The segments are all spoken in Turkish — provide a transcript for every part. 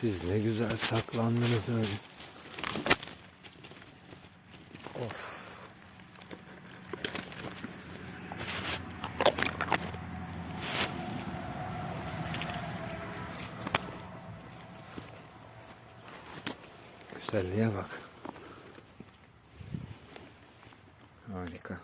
Siz ne güzel saklandınız öyle. Of. Güzelliğe bak. Harika.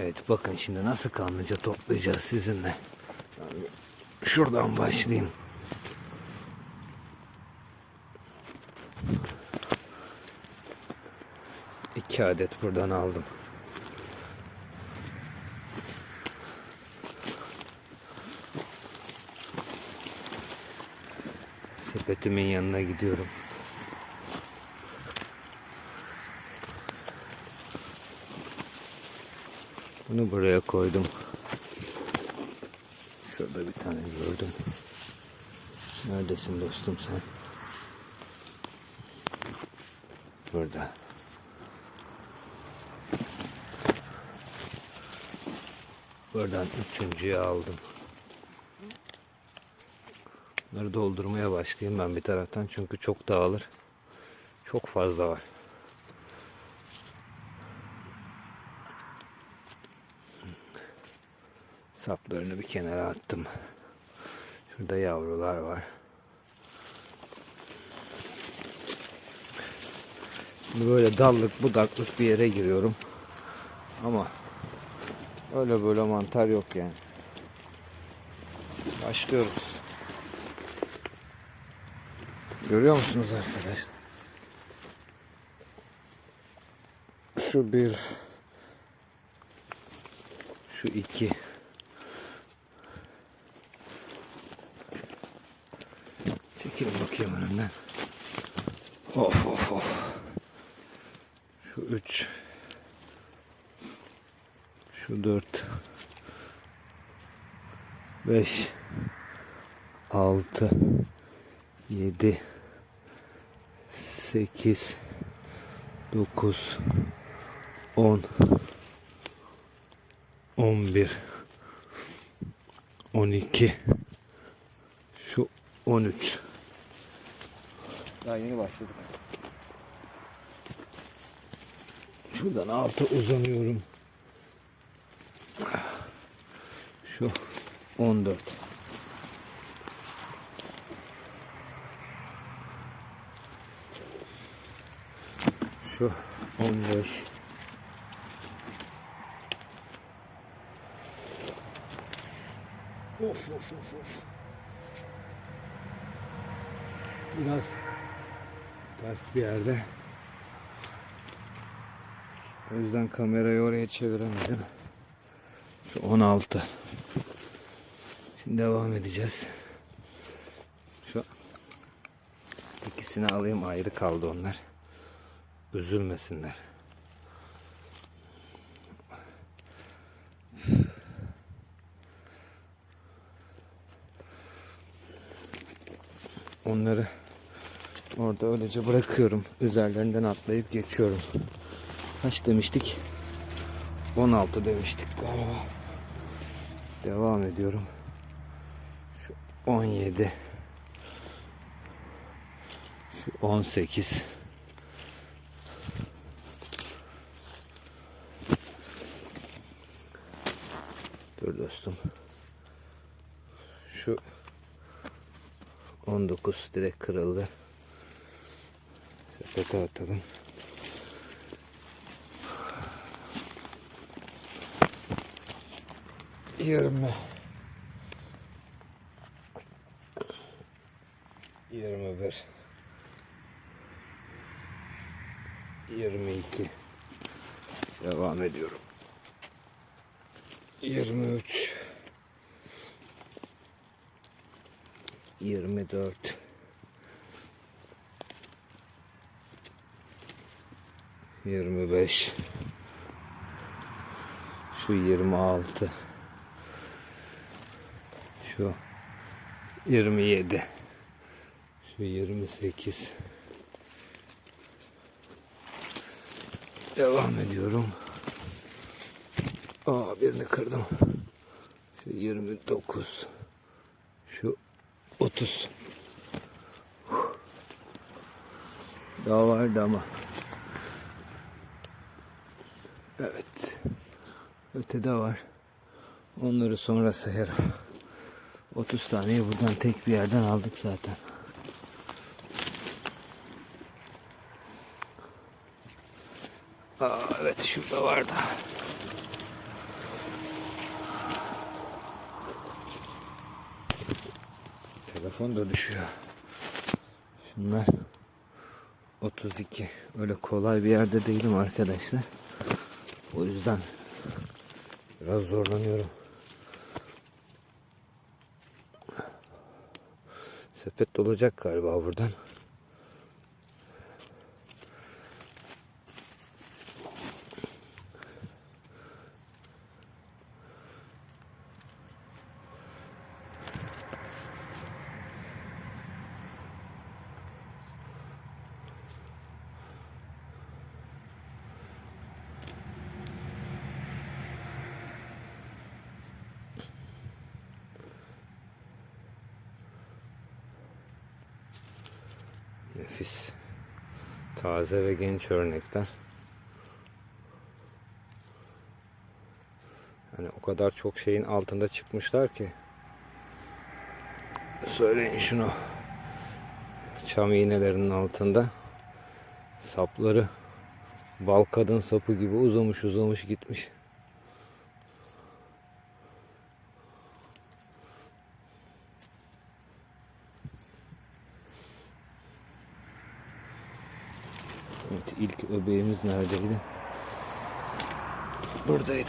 Evet bakın şimdi nasıl kanlıca toplayacağız sizinle. Şuradan başlayayım. İki adet buradan aldım. Sepetimin yanına gidiyorum. Bunu buraya koydum. Şurada bir tane gördüm. Neredesin dostum sen? Burada. Buradan üçüncüyü aldım. Bunları doldurmaya başlayayım ben bir taraftan çünkü çok dağılır. Çok fazla var. Saplarını bir kenara attım. Şurada yavrular var. Şimdi böyle dallık budaklık bir yere giriyorum. Ama öyle böyle mantar yok yani. Başlıyoruz. Görüyor musunuz arkadaşlar? Şu bir şu iki önümden. Of of of. Şu üç. Şu dört. Beş. Altı. Yedi. Sekiz. Dokuz. On. On bir. On iki. Şu on üç. Daha yeni başladık. Şuradan alta uzanıyorum. Şu 14. Şu 15. Of of of of. Biraz ters bir yerde. O yüzden kamerayı oraya çeviremedim. Şu 16. Şimdi devam edeceğiz. Şu ikisini alayım ayrı kaldı onlar. Üzülmesinler. Onları Orada öylece bırakıyorum. Üzerlerinden atlayıp geçiyorum. Kaç demiştik? 16 demiştik galiba. Devam ediyorum. Şu 17. Şu 18. Dur dostum. Şu 19 direkt kırıldı. Sepete atalım. Yirmi. Yirmi bir. Yirmi iki. Devam ediyorum. Yirmi üç. Yirmi dört. 25 Şu 26. Şu 27. Şu 28. Devam ediyorum. Aa birini kırdım. Şu 29. Şu 30. Daha vardı ama. Evet. Ötede var. Onları sonra sayarım. 30 taneyi buradan tek bir yerden aldık zaten. Aa, evet şurada vardı. Telefon da düşüyor. Şunlar 32. Öyle kolay bir yerde değilim arkadaşlar. O yüzden biraz zorlanıyorum. Sepet dolacak galiba buradan. Nefis. Taze ve genç örnekler. Hani o kadar çok şeyin altında çıkmışlar ki. Söyleyin şunu. Çam iğnelerinin altında sapları bal kadın sapı gibi uzamış uzamış gitmiş. Evet ilk öbeğimiz neredeydi? Buradaydı.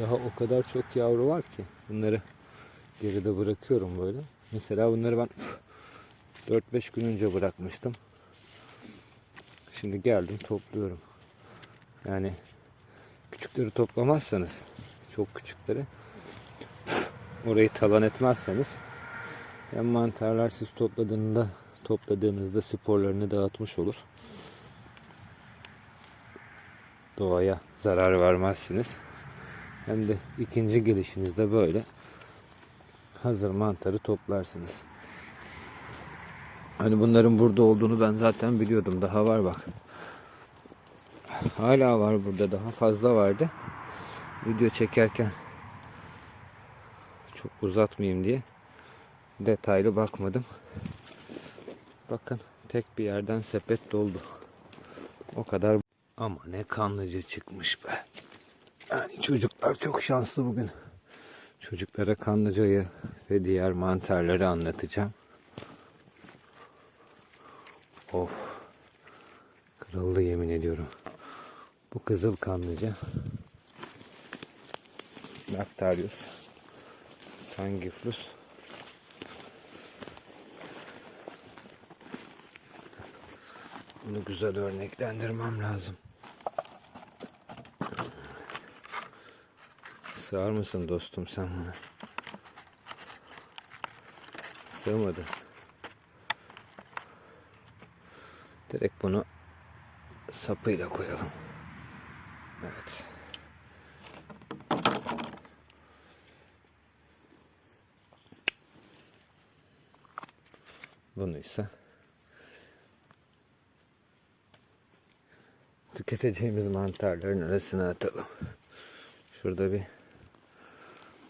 Daha o kadar çok yavru var ki bunları geride bırakıyorum böyle. Mesela bunları ben 4-5 gün önce bırakmıştım. Şimdi geldim topluyorum. Yani küçükleri toplamazsanız çok küçükleri orayı talan etmezseniz hem mantarlar siz topladığında topladığınızda sporlarını dağıtmış olur. Doğaya zarar vermezsiniz. Hem de ikinci gelişinizde böyle hazır mantarı toplarsınız. Hani bunların burada olduğunu ben zaten biliyordum. Daha var bak. Hala var burada. Daha fazla vardı. Video çekerken çok uzatmayayım diye detaylı bakmadım. Bakın tek bir yerden sepet doldu. O kadar ama ne kanlıca çıkmış be. Yani çocuklar çok şanslı bugün. Çocuklara kanlıcayı ve diğer mantarları anlatacağım. Of. Kırıldı yemin ediyorum. Bu kızıl kanlıca. Lactarius. Sangiflus. Bunu güzel örneklendirmem lazım. Sığar mısın dostum sen buna? Sığmadı. Direkt bunu sapıyla koyalım. Evet. Bunu ise tüketeceğimiz mantarların arasına atalım. Şurada bir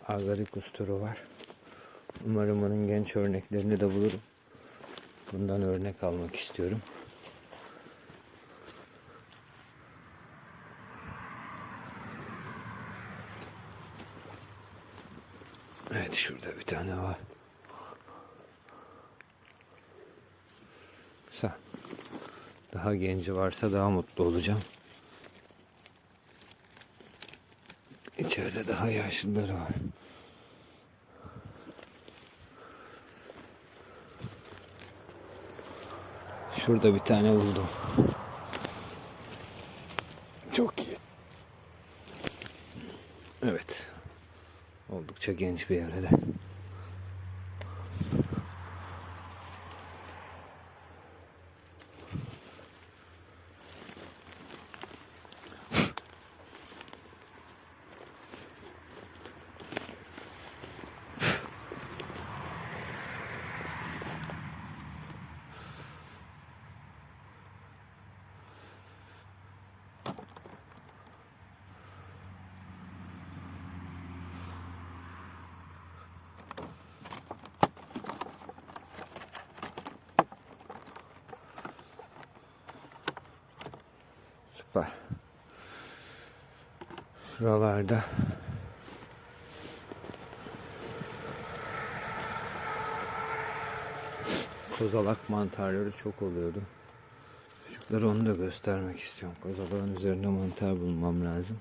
Agaricus türü var. Umarım onun genç örneklerini de bulurum. Bundan örnek almak istiyorum. Evet şurada bir tane var. Güzel. Daha genci varsa daha mutlu olacağım. İçeride daha yaşlıları var. Şurada bir tane buldum. Çok iyi. Evet. Oldukça genç bir evrede. Süper. Şuralarda kozalak mantarları çok oluyordu. Çocuklara onu da göstermek istiyorum. Kozalağın üzerinde mantar bulmam lazım.